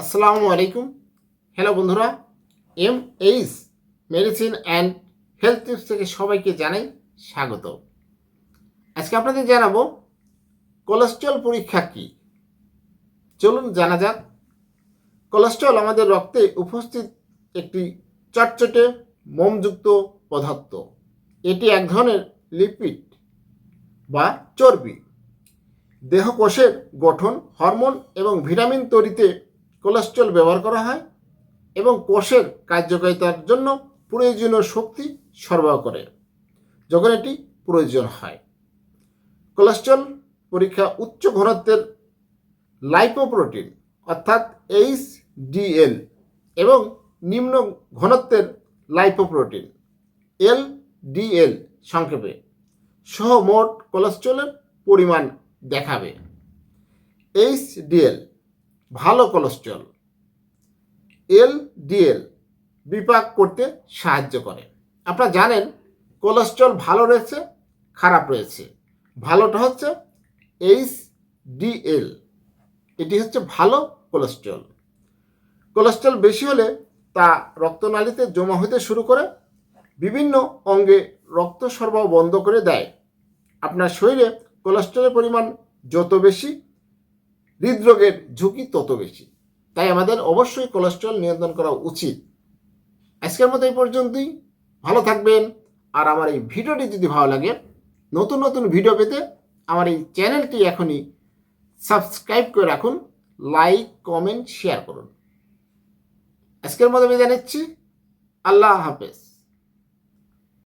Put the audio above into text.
আসসালামু আলাইকুম। হ্যালো বন্ধুরা, M H medicine and health tips থেকে সবাইকে জানাই স্বাগত। আজকে আপনাদের জানাব, কোলেস্ট্রল পরীক্ষা কি? চলুন জানা যাক। কোলেস্ট্রল আমাদের রক্তে উপস্থিত একটি চটচটে মোমযুক্ত পদার্থ। এটি এক ধরনের লিপিড বা চর্বি। দেহকোষের গঠন, হরমোন এবং ভিটামিন তৈরিতে কোলেস্ট্রল ব্যবহার করা হয় এবং কোষের কার্যকারিতার জন্য প্রয়োজনীয় শক্তি সরবরাহ করে, যখন এটি প্রয়োজন হয়। কোলেস্ট্রল পরীক্ষা উচ্চ ঘনত্বের লাইপোপ্রোটিন অর্থাৎ এইচ ডিএল এবং নিম্ন ঘনত্বের লাইপোপ্রোটিন এল ডিএল সংক্ষেপে, সহ মোট কোলেস্ট্রলের পরিমাণ দেখাবে। এইচ ডিএল ভালো কোলেস্ট্রল এল ডিএল বিপাক করতে সাহায্য করে। আপনারা জানেন কোলেস্ট্রল ভালো রয়েছে, খারাপ রয়েছে। ভালোটা হচ্ছে এইচ ডিএল এটি হচ্ছে ভালো কোলেস্ট্রল কোলেস্ট্রল বেশি হলে তা রক্তনালীতে জমা হতে শুরু করে, বিভিন্ন অঙ্গে রক্ত সরবরাহ বন্ধ করে দেয়। আপনার শরীরে কোলেস্ট্রলের পরিমাণ যত বেশি হৃদরোগের ঝুঁকি তত বেশি। তাই আমাদের অবশ্যই কোলেস্ট্রল নিয়ন্ত্রণ করা উচিত। আজকের মতো এই পর্যন্তই। ভালো থাকবেন। আর আমার এই ভিডিওটি যদি ভালো লাগে, নতুন নতুন ভিডিও পেতে আমার এই চ্যানেলটি এখনই সাবস্ক্রাইব করে রাখুন লাইক কমেন্ট শেয়ার করুন। আজকের মতো বিদায় নিচ্ছি। আল্লাহ হাফেজ।